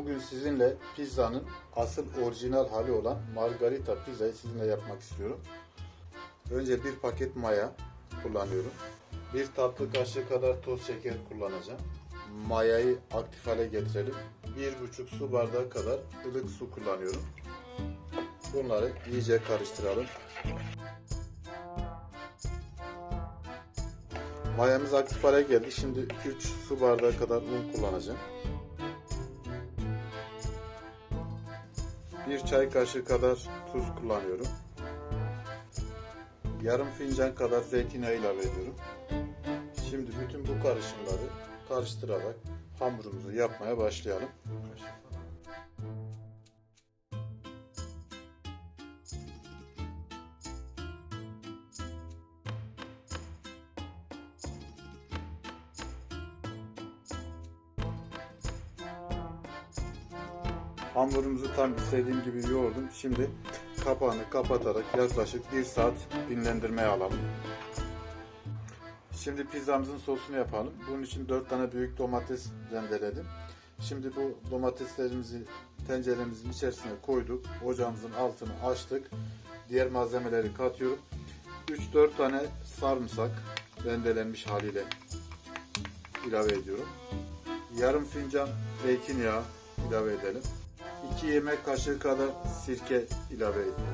Bugün sizinle pizzanın asıl orijinal hali olan margarita pizzayı sizinle yapmak istiyorum. Önce bir paket maya kullanıyorum. Bir tatlı kaşığı kadar toz şeker kullanacağım. Mayayı aktif hale getirelim. Bir buçuk su bardağı kadar ılık su kullanıyorum. Bunları iyice karıştıralım. Mayamız aktif hale geldi. Şimdi 3 su bardağı kadar un kullanacağım. Bir çay kaşığı kadar tuz kullanıyorum. Yarım fincan kadar zeytinyağı ilave ediyorum. Şimdi bütün bu karışımları karıştırarak hamurumuzu yapmaya başlayalım. Hamurumuzu tam istediğim gibi yoğurdum. Şimdi kapağını kapatarak yaklaşık 1 saat dinlendirmeye alalım. Şimdi pizzamızın sosunu yapalım. Bunun için 4 tane büyük domates rendeledim. Şimdi bu domateslerimizi tenceremizin içerisine koyduk. Ocağımızın altını açtık. Diğer malzemeleri katıyorum. 3-4 tane sarımsak rendelenmiş haliyle ilave ediyorum. Yarım fincan zeytinyağı ilave edelim. 2 yemek kaşığı kadar sirke ilave ediyorum.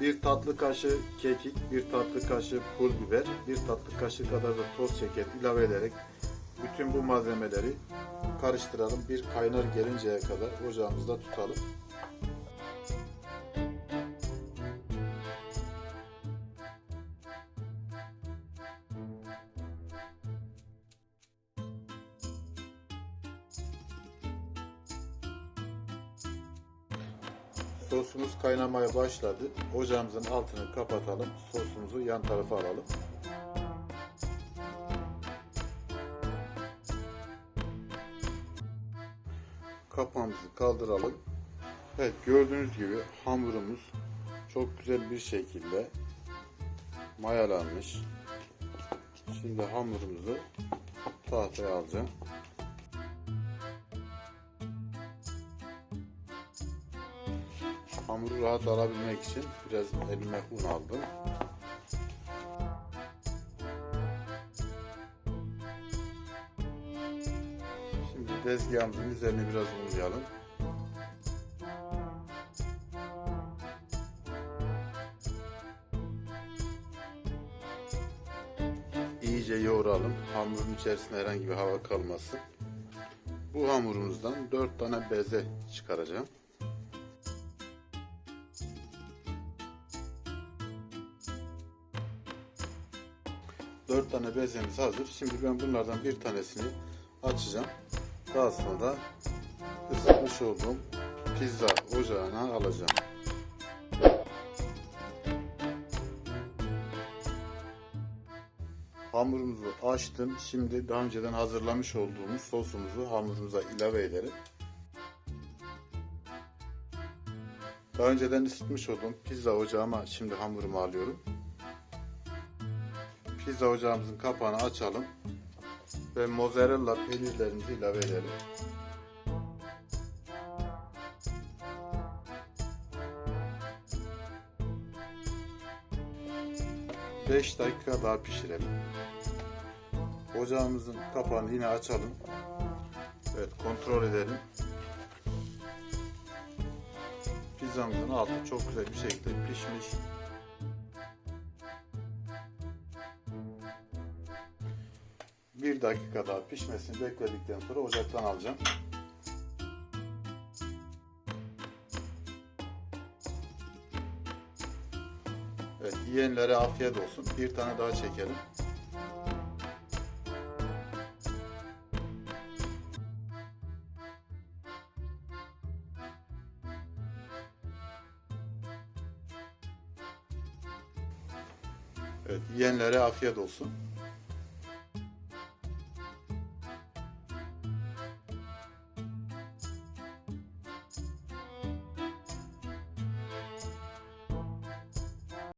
Bir tatlı kaşığı kekik, bir tatlı kaşığı pul biber, bir tatlı kaşığı kadar da toz şeker ilave ederek bütün bu malzemeleri karıştıralım. Bir kaynar gelinceye kadar ocağımızda tutalım. Sosumuz kaynamaya başladı. Ocağımızın altını kapatalım. Sosumuzu yan tarafa alalım. Kapağımızı kaldıralım. Evet gördüğünüz gibi hamurumuz çok güzel bir şekilde mayalanmış. Şimdi hamurumuzu tahtaya alacağım. Hamuru rahat alabilmek için biraz elime un aldım. Şimdi tezgahımızın üzerine biraz unlayalım. İyice yoğuralım. Hamurun içerisinde herhangi bir hava kalmasın. Bu hamurumuzdan 4 tane beze çıkaracağım. Dört tane bezemiz hazır. Şimdi ben bunlardan bir tanesini açacağım. Daha sonra ısıtmış olduğum pizza ocağına alacağım. Hamurumuzu açtım. Şimdi daha önceden hazırlamış olduğumuz sosumuzu hamurumuza ilave edelim. Daha önceden ısıtmış olduğum pizza ocağıma şimdi hamurumu alıyorum. Pizza ocağımızın kapağını açalım ve mozzarella peynirlerimizi ilave edelim. Beş dakika daha pişirelim. Ocağımızın kapağını yine açalım. Evet kontrol edelim. Pizzamızın altı çok güzel bir şekilde pişmiş. Bir dakika daha pişmesini bekledikten sonra ocaktan alacağım. Evet, yiyenlere afiyet olsun. Bir tane daha çekelim. Evet, yiyenlere afiyet olsun.